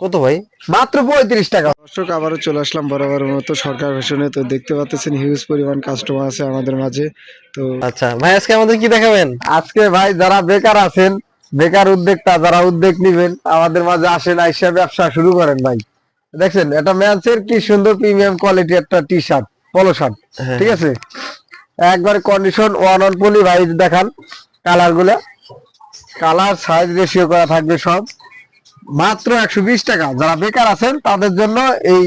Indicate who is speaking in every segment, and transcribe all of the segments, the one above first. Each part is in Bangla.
Speaker 1: কত ভাই?
Speaker 2: মাত্র পঁয়ত্রিশ টাকা।
Speaker 3: দর্শক আবারও চলে আসলাম বরাবর মতো সরকার ফ্যাশনে তো দেখতে পাচ্ছেন হিউজ পরিমাণ কাস্টমার আছে আমাদের মাঝে। তো
Speaker 1: আচ্ছা ভাই আজকে আমাদের কি দেখাবেন?
Speaker 2: আজকে ভাই যারা বেকার আছেন বেকার উদ্যোক্তা যারা উদ্যোগ নিবেন আমাদের মাঝে আসেন আইসা ব্যবসা শুরু করেন ভাই। দেখছেন এটা ম্যান্সের কি সুন্দর প্রিমিয়াম কোয়ালিটি একটা টি শার্ট পলো শার্ট। ঠিক আছে? একবার কন্ডিশন ওয়ান অন পলি ভাই দেখান কালারগুলা। কালার সাইজ রেশিও করা থাকবে সব। মাত্র একশো বিশ টাকা। যারা বেকার আছেন তাদের জন্য এই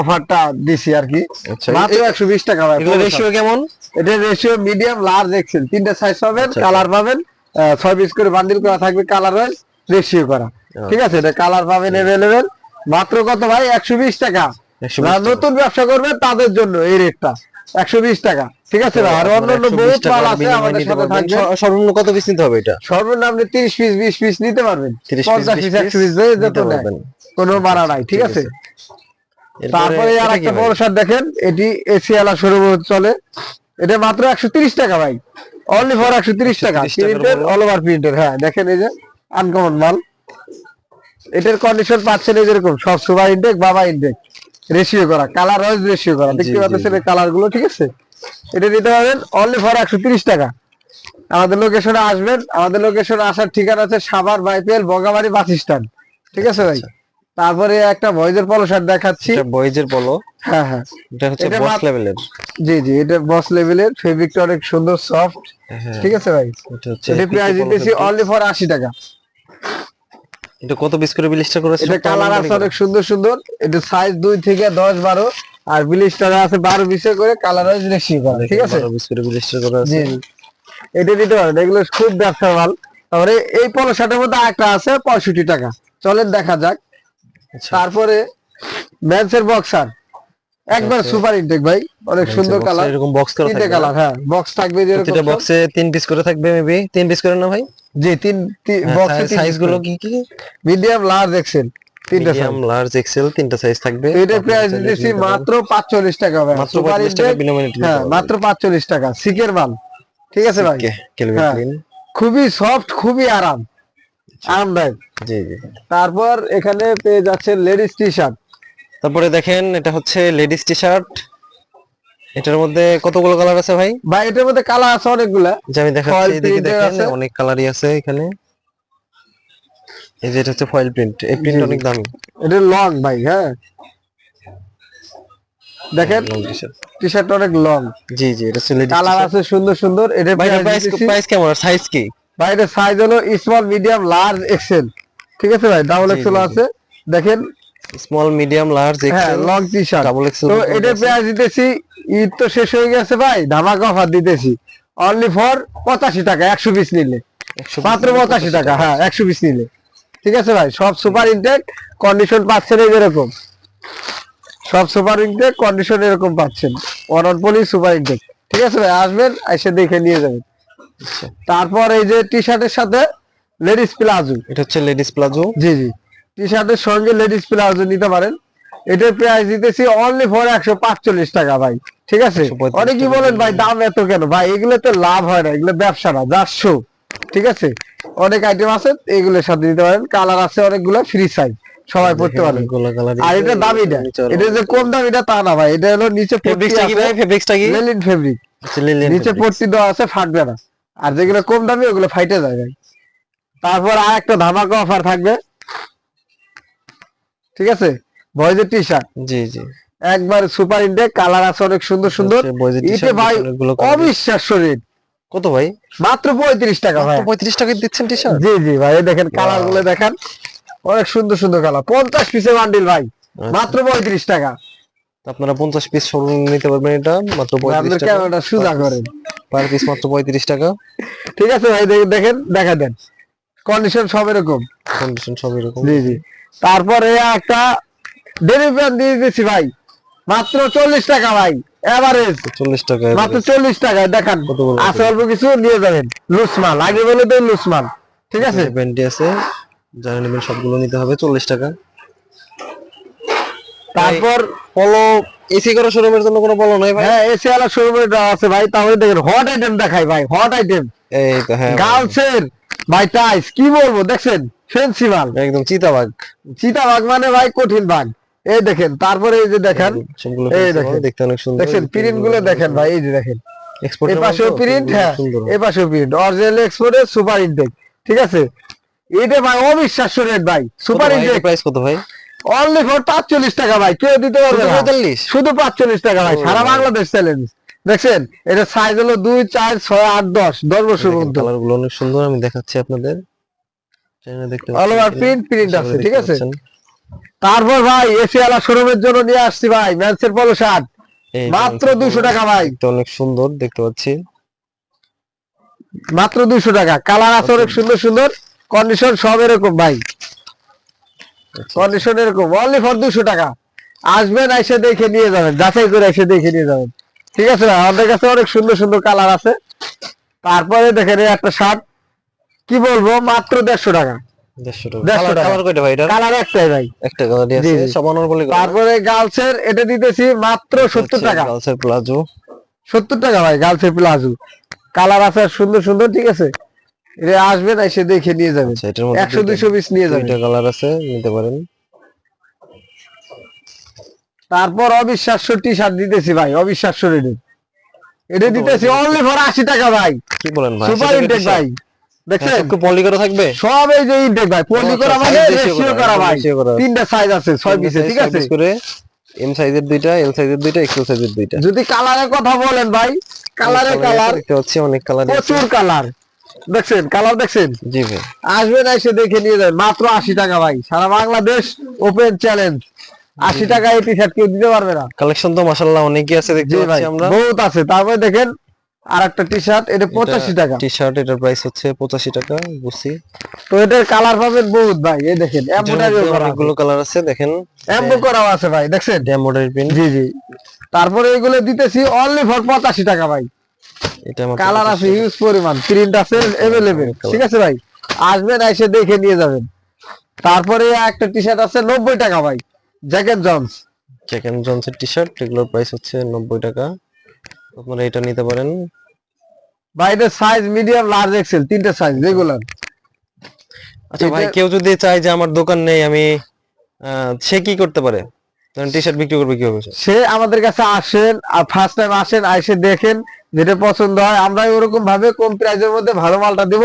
Speaker 2: অফারটা দিছি আর কি।
Speaker 1: আচ্ছা
Speaker 2: মাত্র একশো বিশ টাকা।
Speaker 1: রেশিও কেমন?
Speaker 2: এটা রেশিও মিডিয়াম লার্জ এক্সেল তিনটা সাইজ পাবেন
Speaker 1: আচ্ছা।
Speaker 2: কালার পাবেন ছয় পিস করে বান্ডিল করা থাকবে কালার ওয়াইজ রেশিও করা ঠিক আছে? এটা কালার পাবেন এভেলেবেল মাত্র কত ভাই? একশো বিশ টাকা।
Speaker 1: 120
Speaker 2: যারা
Speaker 1: টাকা।
Speaker 2: নতুন ব্যবসা করবেন তাদের জন্য এই রেটটা একশো বিশ টাকা। ঠিক আছে আর অন্যান্য বহুত মাল আছে আমাদের সাথে থাকবে।
Speaker 1: সর্বনিম্ন কত পিস নিতে হবে এটা?
Speaker 2: সর্বনিম্ন পিস পিস নিতে পারবেন।
Speaker 1: 30 piece,
Speaker 2: পঞ্চাশ
Speaker 1: 20
Speaker 2: পিস পিস যেত
Speaker 1: নিতে
Speaker 2: নেয়। কোনো বাড়া নাই ঠিক আছে? তারপরে আর
Speaker 1: কি
Speaker 2: একটা
Speaker 1: ভাই?
Speaker 2: বড় শার্ট দেখেন এটি এসিয়ালা শোরুম চলে। এটা মাত্র একশো তিরিশ টাকা ভাই। অনলি ফর একশো তিরিশ টাকা।
Speaker 1: 130 টাকার
Speaker 2: প্রিন্টেড
Speaker 1: বড়।
Speaker 2: অল ওভার প্রিন্টেড হ্যাঁ দেখেন এই যে আনকমন মাল। এটার কন্ডিশন পাচ্ছেন এই যেরকম সব সুপার ইনটেক বাবা ইনটেক রেশিও করা কালার ওয়াইজ রেশিও করা। দেখতে পাচ্ছেন এই কালারগুলো ঠিক আছে? এটা দিতে পারবেন অনলি ফর একশো তিরিশ টাকা। আমাদের লোকেশনে আসবেন আমাদের লোকেশনে আসার ঠিকানা আছে সাভার বাইপেল বগাবাড়ি বাস স্ট্যান্ড। ঠিক আছে ভাই? তারপরে একটা ভয়েজের পলো শার্ট দেখাচ্ছি।
Speaker 1: এটা বয়েজের বলো
Speaker 2: হ্যাঁ হ্যাঁ।
Speaker 1: এটা হচ্ছে বস লেভেলের
Speaker 2: জি জি এটা বস লেভেলের ফেব্রিকটা অনেক সুন্দর সফট
Speaker 1: হ্যাঁ।
Speaker 2: ঠিক আছে ভাই?
Speaker 1: এটা হচ্ছে
Speaker 2: এটা প্রাইস দিতেছি অনলি ফর আশি টাকা।
Speaker 1: এটা কত পিস করে বিলিস্টার করেছে
Speaker 2: এটা কালার আছে অনেক সুন্দর সুন্দর। এটা সাইজ দুই থেকে দশ বারো। আর বিলিস্টার আছে বারো বিশে করে কালার ওয়াইজ রেশিও করা ঠিক আছে?
Speaker 1: পিস করে বিলিস্টার করা আছে।
Speaker 2: জি। এটা দিতে পারেন এগুলো খুব ব্যবসার মাল। তারপরে এই পলো মধ্যে একটা আছে পঁয়ষট্টি টাকা। চলেন দেখা যাক।
Speaker 1: আচ্ছা।
Speaker 2: তারপরে ম্যান্সের বক্সার একবার
Speaker 1: আচ্ছা।
Speaker 2: সুপার ইনটেক ভাই অনেক সুন্দর কালার
Speaker 1: এরকম বক্স করা থাকবে
Speaker 2: কালার হ্যাঁ বক্স থাকবে যেরকম।
Speaker 1: প্রতিটা বক্সে তিন পিস করে থাকবে মেবি তিন পিস করে না ভাই।
Speaker 2: জি তিন বক্সে
Speaker 1: সাইজগুলো কি কি?
Speaker 2: মিডিয়াম লার্জ এক্সেল তিনটা
Speaker 1: মিডিয়াম লার্জ এক্সেল তিনটা সাইজ থাকবে।
Speaker 2: এটা প্রাইস
Speaker 1: পারেন।
Speaker 2: মাত্র পাঁচচল্লিশ টাকা ভাই।
Speaker 1: মাত্র 45 টাকা বিনিময়ে
Speaker 2: হ্যাঁ মাত্র পাঁচচল্লিশ টাকা সিকের মাল। ঠিক আছে ভাই?
Speaker 1: Calvin
Speaker 2: হ্যাঁ। খুবই সফট খুবই আরাম। আরামদায়ক
Speaker 1: জি জি।
Speaker 2: তারপর এখানে পেয়ে যাচ্ছে লেডিস টি শার্ট
Speaker 1: তারপরে দেখেন এটা হচ্ছে লেডিস টি শার্ট এটার মধ্যে কতগুলো কালার আছে ভাই?
Speaker 2: ভাই এটার মধ্যে কালার আছে অনেকগুলা।
Speaker 1: যে আমি দেখাচ্ছি এদিকে দেখেন। অনেক কালারই আছে এখানে। এই যে এটা হচ্ছে ফয়েল প্রিন্ট এই প্রিন্ট। অনেক দামি।
Speaker 2: এটা লং ভাই হ্যাঁ। দেখেন। টি শার্ট অনেক লং
Speaker 1: জি জি এটা লেডিস
Speaker 2: কালার আছে সুন্দর সুন্দর। এটা
Speaker 1: প্রাইস প্রাইস কেমন? সাইজ কি?
Speaker 2: ভাই এটা সাইজ হলো স্মল মিডিয়াম লার্জ এক্সেল ঠিক আছে ভাই?
Speaker 1: Double XL.
Speaker 2: আছে। দেখেন
Speaker 1: small medium
Speaker 2: large
Speaker 1: XL
Speaker 2: long T shirt
Speaker 1: double XL
Speaker 2: তো এটা পেঁয়াজ দিতেছি ঈদ তো শেষ হয়ে গেছে ভাই ধামাকা অফার দিতেছি। অনলি ফর পঁচাশি টাকা একশো পিস নিলে। মাত্র পঁচাশি টাকা হ্যাঁ একশো পিস নিলে। ঠিক আছে ভাই সব সুপার ইনটেক কন্ডিশন পাচ্ছেন এই যেরকম সব সুপার ইনটেক কন্ডিশন এরকম পাচ্ছেন। One on poly super intact ঠিক আছে ভাই আসবেন এসে দেখে নিয়ে যাবেন।
Speaker 1: আচ্ছা।
Speaker 2: তারপর এই যে টি শার্টের সাথে লেডিস প্লাজো
Speaker 1: এটা হচ্ছে লেডিস প্লাজো
Speaker 2: জি জি। টি শার্টের সঙ্গে লেডিস প্লাজো নিতে পারেন। এটার প্রাইস দিতেছি অনলি ফর একশো পাঁচচল্লিশ টাকা ভাই ঠিক আছে?
Speaker 1: 145
Speaker 2: অনেকেই বলেন ভাই দাম এত কেন? ভাই এগুলোতে লাভ হয় না এগুলো ব্যবসা না যাচ্ছো ঠিক আছে? অনেক আইটেম আছে এগুলোর সাথে নিতে পারেন। কালার আছে অনেকগুলো ফ্রি সাইজ সবাই পড়তে
Speaker 1: কালার
Speaker 2: আর এটা দামিটা এটা যে কম দামিটা তা না ভাই এটা হলো নিচে পট্টি
Speaker 1: ফেব্রিক্সটা কি ভাই? ফেব্রিক্সটা কি?
Speaker 2: লেলিন ফেব্রিক
Speaker 1: আচ্ছা
Speaker 2: নিচে পট্টি দেওয়া আছে ফাটবে না। আর যেগুলো কম দামি ওগুলো ফাইটে যায় ভাই। তারপর আর একটা ধামাকা অফার থাকবে ঠিক আছে? বয়েজের টি শার্ট
Speaker 1: জি জি।
Speaker 2: একবার সুপার ইনটেক কালার আছে অনেক সুন্দর সুন্দর। এতে
Speaker 1: t-shirt,
Speaker 2: ভাই অবিশ্বাস্য রেট
Speaker 1: কত ভাই?
Speaker 2: মাত্র পঁয়ত্রিশ টাকা ভাই।
Speaker 1: পঁয়ত্রিশ টাকা দিচ্ছেন টি শার্ট
Speaker 2: জি জি ভাই দেখেন কালারগুলো দেখেন। অনেক সুন্দর সুন্দর কালার পঞ্চাশ পিসের বান্ডিল ভাই।
Speaker 1: আচ্ছা।
Speaker 2: মাত্র পঁয়ত্রিশ টাকা।
Speaker 1: আপনারা পঞ্চাশ পিস সর্বনিম্ন নিতে পারবেন এটা মাত্র পঁয়ত্রিশ টাকা।
Speaker 2: ক্যামেরাটা করেন।
Speaker 1: পার পিস মাত্র পঁয়ত্রিশ টাকা।
Speaker 2: ঠিক আছে ভাই দেখেন দেখেন দেখা দেন। কন্ডিশন সব এরকম।
Speaker 1: কন্ডিশন সব এরকম।
Speaker 2: জি জি। তারপরে একটা ডেলিভারি দিয়ে দিচ্ছি ভাই। মাত্র চল্লিশ টাকা ভাই এভারেজ
Speaker 1: চল্লিশ টাকা
Speaker 2: মাত্র চল্লিশ টাকা দেখান। আছে অল্প কিছু নিয়ে যাবেন। লুস মাল আগে বলে তো লুস মাল ঠিক আছে?
Speaker 1: প্যান্টি আছে যারা নেবেন সবগুলো নিতে হবে চল্লিশ টাকা।
Speaker 2: তারপর
Speaker 1: পলো এসি করা শোরুমের জন্য কোনো পলো নাই ভাই?
Speaker 2: হ্যাঁ এসি আলা শোরুমে আছে ভাই তাহলে দেখেন হট আইটেম দেখাই ভাই হট আইটেম
Speaker 1: এই তো হ্যাঁ
Speaker 2: গার্লসের ভাই টাইস কি বলব দেখছেন? ফেন্সি মাল
Speaker 1: একদম চিতাবাগ
Speaker 2: চিতাবাঘ মানে ভাই কঠিন বাঘ। এই দেখেন তারপরে এই যে দেখেন এই দেখেন।
Speaker 1: দেখতে অনেক সুন্দর
Speaker 2: দেখছেন প্রিন্টগুলো দেখেন ভাই এই যে দেখেন।
Speaker 1: এক্সপোর্ট
Speaker 2: এই পাশেও প্রিন্ট হ্যাঁ এই পাশেও প্রিন্ট অরিজিনাল এক্সপোর্টের সুপার ইনটেক ঠিক আছে? এটা ভাই অবিশ্বাস্য রেট ভাই সুপার ইনটেক
Speaker 1: প্রাইস কত ভাই?
Speaker 2: অনলি ফর পাঁচচল্লিশ টাকা ভাই কেউ দিতে পারবে
Speaker 1: পঁয়তাল্লিশ?
Speaker 2: শুধু পাঁচচল্লিশ টাকা ভাই সারা বাংলাদেশ চ্যালেঞ্জ দেখছেন? এটা সাইজ হলো দুই চার ছয় আট দশ দশ বছর পর্যন্ত।
Speaker 1: কালারগুলো অনেক সুন্দর আমি দেখাচ্ছি আপনাদের।
Speaker 2: অল ওভার
Speaker 1: পাচ্ছেন
Speaker 2: প্রিন্ট প্রিন্ট আছে ঠিক আছে? তারপর ভাই এসি আলা শোরুমের জন্য নিয়ে আসছি ভাই ম্যানসের পলো শার্ট মাত্র দুশো টাকা ভাই।
Speaker 1: অনেক সুন্দর দেখতে পাচ্ছি।
Speaker 2: মাত্র দুশো টাকা। কালার আছে অনেক সুন্দর সুন্দর। কন্ডিশন সব এরকম ভাই।
Speaker 1: আচ্ছা,
Speaker 2: কন্ডিশন এরকম। অনলি ফর দুশো টাকা। আসবেন এসে দেখে নিয়ে যাবেন। যাচাই করে এসে দেখে নিয়ে যাবেন। ঠিক আছে ভাই আমাদের কাছে অনেক সুন্দর সুন্দর কালার আছে। তারপরে দেখেন একটা শার্ট কি বলব? মাত্র দেড়শো টাকা।
Speaker 1: ভাই
Speaker 2: তারপরে গার্লসের এটা দিতেছি মাত্র সত্তর টাকা।
Speaker 1: গার্লসের প্লাজো।
Speaker 2: সত্তর টাকা ভাই গার্লসের প্লাজো। কালার আছে সুন্দর সুন্দর ঠিক আছে? এটা আসবেন এসে দেখে নিয়ে যাবেন
Speaker 1: আচ্ছা এটার মধ্যে
Speaker 2: একশো দুইশো পিস নিয়ে যাবেন
Speaker 1: দুইটা কালার আছে নিতে পারেন।
Speaker 2: তারপর অবিশ্বাস্য টি শার্ট দিতেছি ভাই অবিশ্বাস্য রেটে এটা দিতেছি অনলি ফর আশি টাকা ভাই।
Speaker 1: কি বলেন
Speaker 2: সুপার ইনটেক ভাই। দেখছেন?
Speaker 1: পলি করা থাকবে?
Speaker 2: সব এই যে ইনটেক ভাই পলি করা মানে রেশিও
Speaker 1: করা,
Speaker 2: করা ভাই তিনটা সাইজ আছে ছয় পিসে ঠিক আছে?
Speaker 1: করে এম সাইজের দুইটা এল সাইজের দুইটা এক্সেল সাইজের দুইটা।
Speaker 2: যদি কালারের কথা বলেন ভাই কালারে কালার
Speaker 1: দেখতে অনেক কালার
Speaker 2: প্রচুর কালার দেখছেন? কালার দেখছেন?
Speaker 1: জি ভাই।
Speaker 2: আসবেন এসে দেখে নিয়ে যাবেন। মাত্র আশি টাকা ভাই। সারা বাংলাদেশ ওপেন চ্যালেঞ্জ আশি টাকা এই টি শার্ট কেউ দিতে পারবে না।
Speaker 1: কালেকশন তো মাশাআল্লাহ অনেকই আছে দেখতে পাচ্ছি আমরা।
Speaker 2: বহুত আছে। তারপরে দেখেন আর একটা টি শার্ট এটা পঁচাশি টাকা।
Speaker 1: টি শার্ট এটার প্রাইস হচ্ছে পঁচাশি টাকা বুঝছি।
Speaker 2: তো এটার কালার পাবেন বহুত ভাই এই দেখেন
Speaker 1: অনেকগুলো কালার আছে দেখেন।
Speaker 2: এমব্রো করাও আছে ভাই দেখছেন?
Speaker 1: এমব্রয়ডারি প্রিন্ট
Speaker 2: জি জি। তারপরে এগুলো দিতেছি অনলি ফর পঁচাশি টাকা ভাই।
Speaker 1: এটা
Speaker 2: কালার আছে
Speaker 1: 85
Speaker 2: হিউজ পরিমাণ প্রিন্ট আছে এভেলেবেল ঠিক আছে ভাই? আসবেন এসে দেখে নিয়ে যাবেন। তারপরে একটা টি শার্ট আছে নব্বই টাকা ভাই জ্যাকেট জন্স
Speaker 1: জ্যাকেট জনসের টি শার্ট এগুলোর প্রাইস হচ্ছে নব্বই টাকা। আপনারা এটা নিতে পারেন।
Speaker 2: ভাই এটা সাইজ মিডিয়াম লার্জ এক্সেল তিনটা সাইজ রেগুলার
Speaker 1: আচ্ছা ভাই কেউ যদি চায় যে আমার দোকান নেই আমি সে কি করতে পারে? টি শার্ট বিক্রি করবে কীভাবে সে?
Speaker 2: সে আমাদের কাছে আসেন আর ফার্স্ট টাইম আসেন এসে দেখেন যেটা পছন্দ হয় আমরা ওরকম ভাবে কম প্রাইজের মধ্যে ভালো মালটা দিব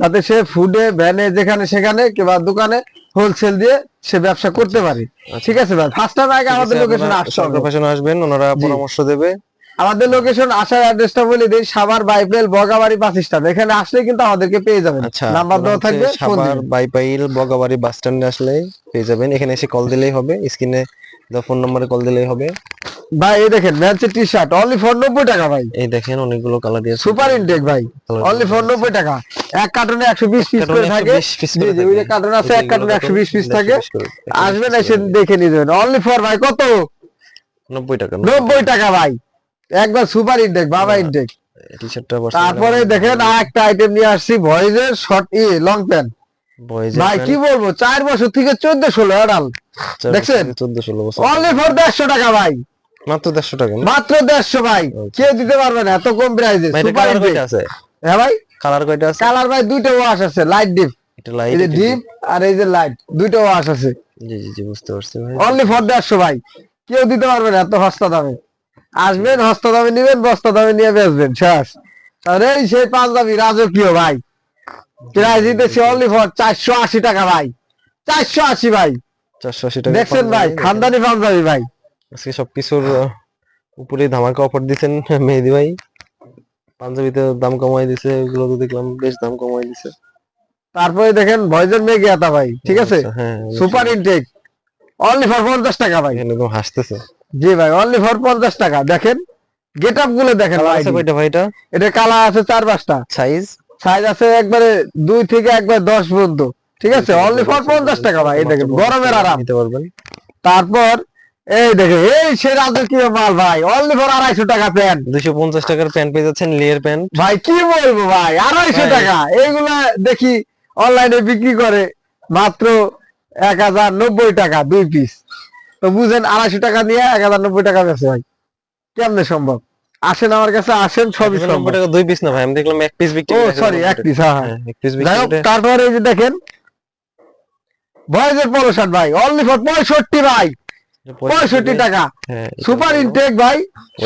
Speaker 2: যাতে সে ফুডে ভ্যানে যেখানে সেখানে কিংবা দোকানে হোলসেল দিয়ে সে ব্যবসা করতে পারে। ঠিক আছে ভাই ফার্স্ট টাইম আগে আমাদের লোকেশন হবে।
Speaker 1: আসবেন ওনারা পরামর্শ দেবে।
Speaker 2: আমাদের লোকেশন আসার অ্যাড্রেসটা বলে দিই সাভার বাইপেল বগাবাড়ি বাস স্ট্যান্ড এখানে আসলে কিন্তু আমাদেরকে পেয়ে যাবেন।
Speaker 1: আচ্ছা
Speaker 2: নাম্বার দেওয়া থাকবে
Speaker 1: সাভার বাইপাইল বগাবাড়ি বাস স্ট্যান্ডে আসলে পেয়ে যাবেন। এখানে এসে কল দিলেই হবে স্ক্রিনে ফোন নম্বরে কল দিলেই হবে।
Speaker 2: ভাই এই দেখেন ম্যাচের টি শার্ট অনলি ফর নব্বই টাকা ভাই।
Speaker 1: এই দেখেন অনেকগুলো কালার দিয়ে
Speaker 2: সুপার ইনটেক ভাই অনলি ফর নব্বই টাকা। এক কার্টুনে একশো বিশ পিস করে থাকে। ওই যে কার্টুন আছে এক কার্টুনে একশো বিশ পিস থাকে। আসবেন এসে দেখে নিয়ে যাবেন অনলি ফর ভাই কত?
Speaker 1: নব্বই টাকা
Speaker 2: নব্বই টাকা ভাই। একবার সুপার ইনটেক বাবা ইনটেক তারপরে দেখেন একটা আইটেম নিয়ে আসছি ভয়েজের শর্ট ই লং প্যান্ট ভাই কি বলব চার বছর থেকে চোদ্দ ষোলো আড়াল দেখছেন?
Speaker 1: চোদ্দ ষোলো বছর।
Speaker 2: অনলি ফর দেড়শো টাকা ভাই।
Speaker 1: মাত্র দেড়শো টাকা
Speaker 2: মাত্র দেড়শো ভাই। কেউ দিতে পারবে না এত কম প্রাইসে সুপার ইনটেক
Speaker 1: আছে?
Speaker 2: হ্যাঁ ভাই?
Speaker 1: কালার কয়টা আছে?
Speaker 2: কালার ভাই দুইটা ওয়াশ আছে লাইট ডিপ
Speaker 1: এটা লাইট
Speaker 2: এই যে ডিপ আর এই যে লাইট দুইটা ওয়াশ আছে।
Speaker 1: জি জি জি বুঝতে পারছি ভাই।
Speaker 2: অনলি ফর দেড়শো ভাই। কেউ দিতে পারবে না এত সস্তা দামে। আসবেন সস্তা দামে নিবেন বস্তা দামে নিয়ে বেচবেন শেষ। এই সেই পাঞ্জাবি রাজকীয় ভাই। প্রাইস দিতেছি অনলি ফর চারশো আশি টাকা ভাই। চারশো আশি ভাই।
Speaker 1: চারশো আশি টাকা
Speaker 2: দেখছেন ভাই। খানদানি পাঞ্জাবি ভাই।
Speaker 1: আজকে সবকিছুর উপরে ধামাকা অফার দিছেন মেহেদি ভাই। পাঞ্জাবিতে দাম কমাই দিছে এগুলো তো দেখলাম বেশ দাম কমাই দিছে।
Speaker 2: তারপরে দেখেন ভয়েজের মেঘে আতা ভাই। ঠিক আছে?
Speaker 1: আচ্ছা, হ্যাঁ
Speaker 2: সুপার ইনটেক অনলি ফর পঞ্চাশ টাকা ভাই।
Speaker 1: একদম হাসতেছে।
Speaker 2: জি ভাই অনলি ফর পঞ্চাশ টাকা। দেখেন গেট আপগুলো দেখেন
Speaker 1: এটা?
Speaker 2: এটা কালার আছে চার পাঁচটা।
Speaker 1: সাইজ
Speaker 2: সাইজ আছে একবারে দুই থেকে একবার দশ পর্যন্ত। ঠিক আছে? অনলি ফর পঞ্চাশ টাকা ভাই এই দেখেন গরমের আরাম।
Speaker 1: নিতে পারবেন।
Speaker 2: তারপর এই দেখেন এই সে রাজকীয় মাল ভাই? অনলি ফর আড়াইশো টাকা প্যান্ট।
Speaker 1: দুইশো পঞ্চাশ টাকার প্যান্ট পেয়ে যাচ্ছেন লেয়ার প্যান্ট
Speaker 2: ভাই কি বলব ভাই? আড়াইশো। টাকা। এইগুলা দেখি অনলাইনে বিক্রি করে মাত্র এক হাজার নব্বই টাকা দুই পিস তো বুঝেন আড়াইশো টাকা নিয়ে এক হাজার নব্বই টাকা বেছে ভাই। কেমনে সম্ভব? আসেন আমার কাছে আসেন সবই সম্ভব।
Speaker 1: টাকা দুই পিস না ভাই আমি দেখলাম এক পিস বিক্রি
Speaker 2: ও সরি এক পিস হ্যাঁ হ্যাঁ।
Speaker 1: হ্যাঁ, এক পিস বিক্রি
Speaker 2: তারপরে এই যে দেখেন বয়েজের পলো শার্ট ভাই অনলি ফর পঁয়ষট্টি ভাই। পঁয়ষট্টি টাকা।
Speaker 1: হ্যাঁ
Speaker 2: সুপার
Speaker 1: ভালো।
Speaker 2: ইনটেক ভাই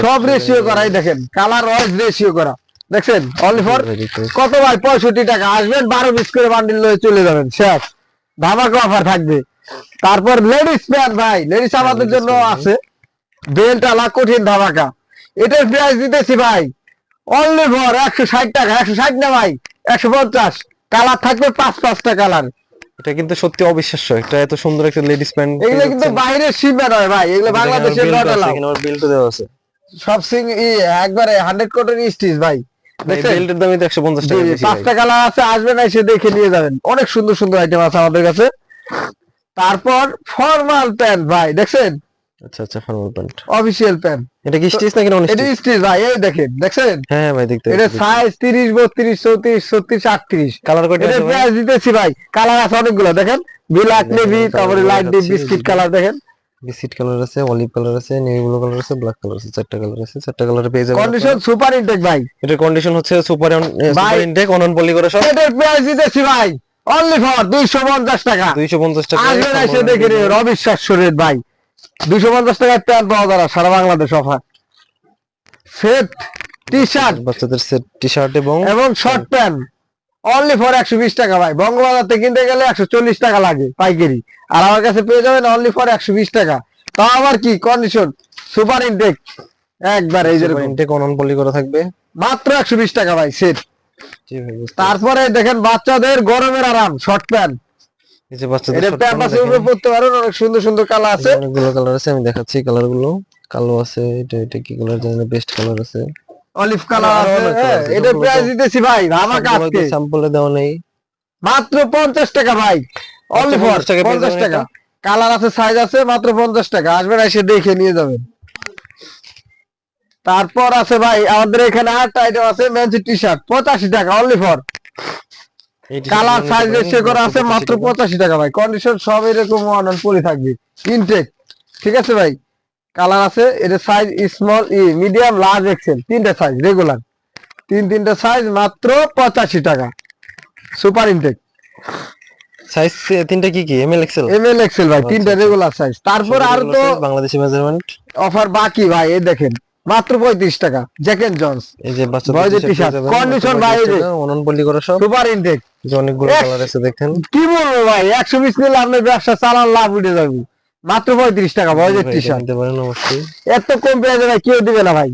Speaker 2: সব রেশিও। করাই দেখেন কালার ওয়াইজ রেশিও করা। দেখছেন?
Speaker 1: Only for.
Speaker 2: কত ভাই? পঁয়ষট্টি টাকা। আসবেন বারো পিস করে বান্ডিল লয়ে চলে যাবেন শেষ। ধামাকা অফার থাকবে। তারপর লেডিস প্যান্ট ভাই লেডিস আমাদের জন্য। আছে। বেল্ট আলা কঠিন ধামাকা। এটার প্রাইস দিতেছি ভাই অনলি ফর একশো ষাট টাকা। একশো ষাট না ভাই একশো পঞ্চাশ। কালার থাকবে পাঁচ পাঁচটা কালার
Speaker 1: এটা কিন্তু সত্যি অবিশ্বাস্য। এটা এত সুন্দর একটা লেডিস প্যান্ট
Speaker 2: এগুলো কিন্তু বাইরের সীমা নয় ভাই এগুলো বাংলাদেশের নট এলাও
Speaker 1: এখানে আবার বেল্ট দেওয়া আছে।
Speaker 2: সব সিং ই একবারে হান্ড্রেড কোটের স্টিচ ভাই।
Speaker 1: বেল্টের দামই তো একশো পঞ্চাশ
Speaker 2: জি,
Speaker 1: টাকা।
Speaker 2: পাঁচটা কালার আছে আসবেন এসে দেখে নিয়ে যাবেন। অনেক সুন্দর সুন্দর আইটেম আছে আমাদের কাছে। তারপর ফর্মাল প্যান্ট ভাই দেখছেন?
Speaker 1: আচ্ছা আচ্ছা ফর্মাল প্যান্ট
Speaker 2: অফিসিয়াল প্যান্ট
Speaker 1: এটা কি স্টিচ নাকি নন
Speaker 2: এটা
Speaker 1: স্টিচ
Speaker 2: ভাই এই দেখেন দেখছেন?
Speaker 1: হ্যাঁ হ্যাঁ ভাই দেখতে
Speaker 2: এটা সাইজ তিরিশ বত্রিশ চৌত্রিশ ছত্রিশ আটত্রিশ।
Speaker 1: কালার কোড
Speaker 2: এটা প্রাইস দিতেছি ভাই। কালার আছে অনেকগুলো দেখেন? ব্ল্যাক নেভি তারপরে লাইট ডিপ বিস্কিট কালার দেখেন?
Speaker 1: বিস্কিট কালার আছে অলিভ কালার আছে নেভি ব্লু কালার আছে ব্ল্যাক কালার আছে চারটা কালার আছে চারটা কালার পেয়ে যাবেন
Speaker 2: কন্ডিশন সুপার ইনটেক ভাই।
Speaker 1: এটার কন্ডিশন হচ্ছে super
Speaker 2: super
Speaker 1: intact on poly করে সব।
Speaker 2: এটার প্রাইস দিতেছি ভাই। অনলি ফর দুইশো পঞ্চাশ টাকা।
Speaker 1: 250 টাকা
Speaker 2: আসবেন এসে দেখে নেবেন অবিশ্বাস্য রেট ভাই। দুশো পঞ্চাশ টাকায় প্যান্ট পাওয়া যারা সারা Bangladesh offer. Set T shirt
Speaker 1: বাচ্চাদের সেট টি শার্ট এবং
Speaker 2: এবং শর্ট প্যান্ট অনলি ফর একশো বিশ টাকা ভাই। বঙ্গবাজার থেকে কিনতে গেলে একশো চল্লিশ টাকা লাগে পাইকারি। আর আমার কাছে পেয়ে যাবেন অনলি ফর একশো বিশ টাকা। তাও আবার কি? কন্ডিশন সুপার ইনটেক একবার এই যেরকম
Speaker 1: ইনটেক অনন পলি করা থাকবে।
Speaker 2: মাত্র একশো বিশ টাকা ভাই সেট তারপরে দেখেন বাচ্চাদের গরমের আরাম শর্ট প্যান্ট অনেক সুন্দর সুন্দর কালার আছে।
Speaker 1: অনেকগুলো কালার আছে আমি দেখাচ্ছি কালারগুলো। কালো আছে এটা এটা কি কালার জানি না বেস্ট কালার আছে।
Speaker 2: অলিভ কালার আছে। হ্যাঁ, এটা প্রাইস দিতেছি ভাই আমাকে আজকে।
Speaker 1: স্যাম্পলে দেওয়া নেই।
Speaker 2: মাত্র পঞ্চাশ টাকা ভাই ফর
Speaker 1: 50 টাকা।
Speaker 2: কালার আছে সাইজ আছে মাত্র পঞ্চাশ টাকা। আসবেন এসে দেখে নিয়ে যাবেন। তারপর আছে ভাই আমাদের এখানে আটটা আইটেম আছে মেন্স টি শার্ট পঁচাশি টাকা
Speaker 1: only
Speaker 2: for
Speaker 1: colour
Speaker 2: size
Speaker 1: ratio
Speaker 2: করা আছে মাত্র। পঁচাশি টাকা ভাই। কন্ডিশন সব এরকম ওয়ান পলি থাকবে। ইনটেক ঠিক আছে ভাই? কালার আছে এটা সাইজ স্মল ই মিডিয়াম লার্জ এক্সেল তিনটা সাইজ রেগুলার তিন তিনটা সাইজ মাত্র পঁচাশি টাকা। সুপার ইনটেক
Speaker 1: সাইজ তিনটা কি কি? M L XL
Speaker 2: M L XL ভাই তিনটা রেগুলার সাইজ তারপর আর তো
Speaker 1: বাংলাদেশি মেজারমেন্ট
Speaker 2: অফার বাকি ভাই এই দেখেন। মাত্র পঁয়ত্রিশ টাকা জ্যাক এন্ড জন্স
Speaker 1: এই যে
Speaker 2: যে।
Speaker 1: 35 টাকা, করা সব।
Speaker 2: সুপার ইনটেক
Speaker 1: অনেকগুলো কালার আছে দেখেন।
Speaker 2: কি বলব ভাই একশো বিশ নিলে আপনার ব্যবসা চালান লাভ উঠে যাবে। মাত্র পঁয়ত্রিশ টাকা বয়সের টি শার্ট এত কম পেয়ে ভাই কেউ দিবে না ভাই।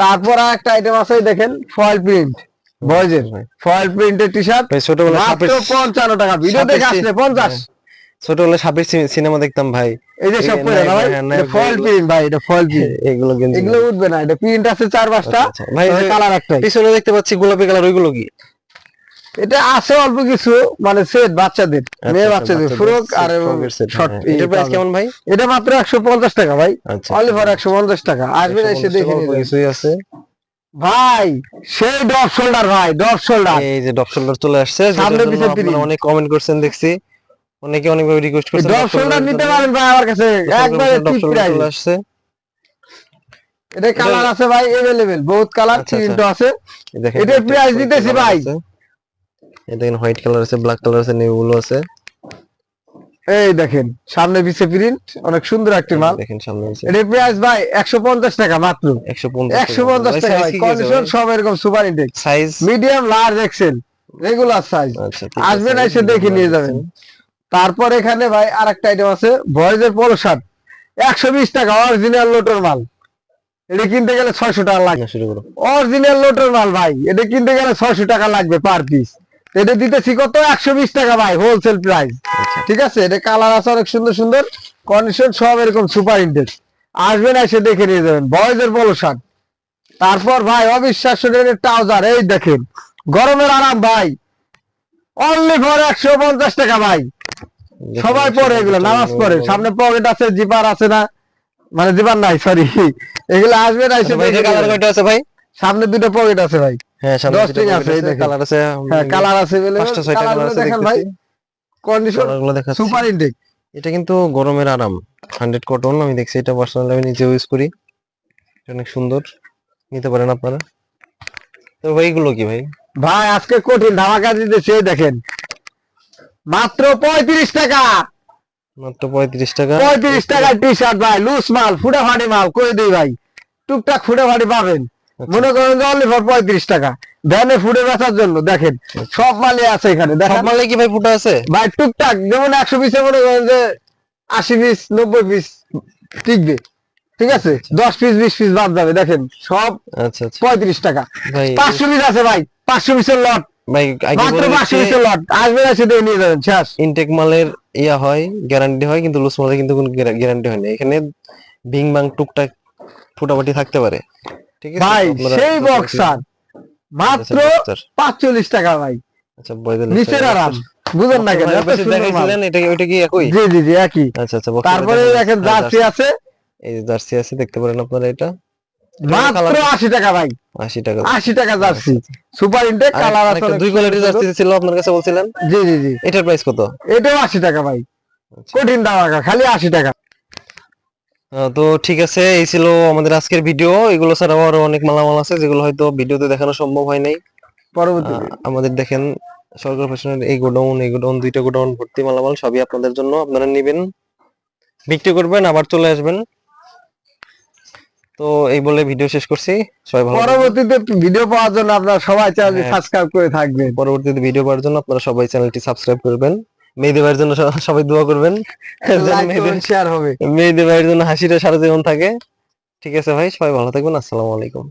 Speaker 2: তারপর একটা আইটেম আছে দেখেন ফয়েল প্রিন্ট বয়েজের। ফয়েল প্রিন্টের টি শার্ট মাত্র পঞ্চান্ন টাকা। ভিডিও দেখে আসলে পঞ্চাশ।
Speaker 1: ছোটবেলা সাপের সিনেমা দেখতাম ভাই।
Speaker 2: এই যে সব করে না ভাই
Speaker 1: নায়ক,
Speaker 2: প্রিন্ট ভাই। এটা ফয়েল প্রিন্ট
Speaker 1: এগুলো গেঞ্জি
Speaker 2: এগুলো উঠবে না এটা প্রিন্ট আছে চার পাঁচটা
Speaker 1: আচ্ছা, আচ্ছা। ভাই,
Speaker 2: কালার একটাই।
Speaker 1: পিছনে দেখতে পাচ্ছি গোলাপি কালার ওইগুলো কি?
Speaker 2: এটা আছে অল্প কিছু মানে সেট বাচ্চাদের মেয়ে
Speaker 1: আচ্ছা,
Speaker 2: বাচ্চাদের
Speaker 1: বাচ্চাদের
Speaker 2: ফ্রক আর শর্ট
Speaker 1: হ্যাঁ। এটার প্রাইস কেমন ভাই?
Speaker 2: এটা মাত্র একশো পঞ্চাশ টাকা ভাই। অনলি ফর একশো পঞ্চাশ টাকা। আসবেন এসে দেখে
Speaker 1: কিছুই আছে।
Speaker 2: ভাই সেই ড্রপ শোল্ডার ভাই ড্রপ শোল্ডার
Speaker 1: এই যে ডপ শোল্ডার চলে আসছে
Speaker 2: সামনে।
Speaker 1: অনেক কমেন্ট করছেন দেখছি। অনেকে অনেক ভাবে রিকোয়েস্ট করছেন
Speaker 2: ড্রপ শোল্ডার নিতে পারেন ভাই আমার কাছে একবারে
Speaker 1: ডপ
Speaker 2: চিপ
Speaker 1: শোল্ডার
Speaker 2: প্রাইস
Speaker 1: চলে আসছে
Speaker 2: এটা কালার আছে ভাই अवेलेबल বহুত কালার
Speaker 1: আচ্ছা,
Speaker 2: প্রিন্ট আছে
Speaker 1: এই দেখেন
Speaker 2: এটার
Speaker 1: একটা
Speaker 2: price
Speaker 1: white
Speaker 2: দিতেছি
Speaker 1: colour
Speaker 2: ভাই।
Speaker 1: আছে। এই দেখেন হোয়াইট কালার আছে ব্ল্যাক কালার আছে নেভি ব্লু আছে
Speaker 2: এই দেখেন সামনে পিছে প্রিন্ট অনেক সুন্দর একটি মাল
Speaker 1: দেখেন সামনে আছে
Speaker 2: এটার প্রাইস ভাই একশো পঞ্চাশ টাকা মাত্র
Speaker 1: 150
Speaker 2: একশো পঞ্চাশ টাকা ভাই কন্ডিশন সব এরকম super intact
Speaker 1: size
Speaker 2: medium large XL regular size
Speaker 1: আচ্ছা ঠিক
Speaker 2: আসবেন
Speaker 1: আছে।
Speaker 2: এসে দেখে নিয়ে যাবেন তারপর এখানে ভাই আর একটা আইটেম আছে বয়েজের পলো শার্ট একশো বিশ টাকা অরিজিনাল লোটোর মাল। এটা কিনতে গেলে ছয়শো টাকা লাগে।
Speaker 1: শুরু করো।
Speaker 2: অরিজিনাল লোটোর মাল ভাই এটা কিনতে গেলে ছয়শো টাকা লাগবে পার পিস এটা দিতেছি কত? একশো বিশ টাকা ভাই হোলসেল প্রাইস
Speaker 1: আচ্ছা।
Speaker 2: ঠিক আছে? এটা কালার আছে অনেক সুন্দর সুন্দর। কন্ডিশন সব এরকম সুপার ইন্টেক্স আসবেন এসে দেখে নিয়ে যাবেন। বয়েজের পলো শার্ট তারপর ভাই অবিশ্বাস্য ট্রাউজার এই দেখেন। গরমের আরাম ভাই। অনলি ফর একশো পঞ্চাশ টাকা ভাই। সবাই পরে এগুলো নামাজ পড়ে। সামনে পকেট আছে জিপার আছে না। মানে জিপার নাই সরি এগুলো আসবে না
Speaker 1: আচ্ছা, ভাই কালার কয়টা আছে ভাই?
Speaker 2: সামনে দুটো পকেট আছে ভাই।
Speaker 1: হ্যাঁ সামনে
Speaker 2: আছে,
Speaker 1: কালার আছে
Speaker 2: হ্যাঁ কালার আছে
Speaker 1: পাঁচটা ছয়টা কালার আছে
Speaker 2: দেখেন ভাই।
Speaker 1: দেখতেছি
Speaker 2: কন্ডিশন
Speaker 1: কালারগুলো
Speaker 2: সুপার ইনটেক
Speaker 1: এটা কিন্তু গরমের আরাম। হান্ড্রেড কটন আমি দেখছি এটা পার্সোনালি আমি নিজে ইউজ করি। অনেক সুন্দর। নিতে পারেন আপনারা। তো ভাই এগুলো কি ভাই?
Speaker 2: ভাই আজকে কঠিন ধামাকা দিতেছে দেখেন। মাত্র পঁয়ত্রিশ টাকা।
Speaker 1: মাত্র পঁয়ত্রিশ টাকা।
Speaker 2: পঁয়ত্রিশ টাকা টি শার্ট ভাই লুজ মাল ফুটে ফাটে মাল করে দিই ভাই? টুকটাক ফুটে ফাটে পাবেন।
Speaker 1: আচ্ছা।
Speaker 2: মনে করেন যে অনলি ফর পঁয়ত্রিশ টাকা। ভ্যানে ফুটে বেচার জন্য দেখেন সব মালই আছে এখানে
Speaker 1: সব
Speaker 2: দেখেন।
Speaker 1: মালে কি ভাই ফুটে আছে?
Speaker 2: ভাই টুকটাক যেমন একশো পিসে মনে করেন যে আশি পিস নব্বই পিস টিকবে। ঠিক আছে? দশ পিস বিশ পিস বাদ যাবে দেখেন সব
Speaker 1: আচ্ছা আচ্ছা।
Speaker 2: পঁয়ত্রিশ টাকা। পাঁচশো পিস আছে ভাই পাঁচশো পিসের লট
Speaker 1: ভাই
Speaker 2: মাত্র পাঁচশো পিসের লট আসবেন এসে দিয়ে নিয়ে যাবেন শেষ।
Speaker 1: ইনটেক মালের ইয়া হয় গ্যারান্টি হয় কিন্তু লুজ মালের কিন্তু কোনো গ্যারান্টি হয় না। এখানে বিং বাং টুকটাক ফুটাফাটি থাকতে পারে। ঠিক আছে
Speaker 2: ভাই সেই বক্সার মাত্র
Speaker 1: boxer।
Speaker 2: পাঁচচল্লিশ টাকা ভাই।
Speaker 1: আচ্ছা পঁয়তাল্লিশ
Speaker 2: নিচের আরাম। বুঝেন না কেন।
Speaker 1: দেখাইছিলেন এটা কি ওইটা কি একই?
Speaker 2: জি জি জি একই।
Speaker 1: আচ্ছা আচ্ছা
Speaker 2: তারপরে দেখেন জার্সি আছে।
Speaker 1: এই জার্সি আছে দেখতে পারেন আপনারা এটা।
Speaker 2: মাত্র আশি টাকা ভাই।
Speaker 1: আশি টাকা
Speaker 2: আশি টাকা জার্সি। সুপার ইনটেক কালার আছে
Speaker 1: দুই কোয়ালিটির জার্সি ছিল আপনার কাছে বলছিলেন?
Speaker 2: জি জি জি।
Speaker 1: এটার প্রাইস কত?
Speaker 2: এটাও আশি টাকা ভাই।
Speaker 1: আচ্ছা।
Speaker 2: কঠিন দাম খালি আশি টাকা।
Speaker 1: তো ঠিক আছে এই ছিল আমাদের আজকের ভিডিও এগুলো ছাড়াও আরও অনেক মালামাল আছে যেগুলো হয়তো ভিডিওতে দেখানো সম্ভব হয় নাই।
Speaker 2: পরবর্তী
Speaker 1: আমাদের দেখেন সরকার ফ্যাশনের এই গোডাউন এই গোডাউন দুইটা গোডাউন ভর্তি মালামাল সবই আপনাদের জন্য। আপনারা নেবেন বিক্রি করবেন আবার চলে আসবেন। তো এই বলে ভিডিও শেষ করছি। সবাই ভালো থাকবেন।
Speaker 2: পরবর্তীতে ভিডিও পাওয়ার জন্য আপনারা সবাই চ্যানেলটি। সাবস্ক্রাইব করে থাকবেন।
Speaker 1: পরবর্তীতে ভিডিও পাওয়ার জন্য আপনারা সবাই চ্যানেলটি সাবস্ক্রাইব করবেন। মেহেদি ভাইয়ের জন্য সবাই দোয়া করবেন।
Speaker 2: শেয়ার হবে।
Speaker 1: মেহেদি ভাইয়ের জন্য হাসিটা সারা জীবন থাকে। ঠিক আছে ভাই সবাই ভালো থাকবেন। আসসালামু আলাইকুম।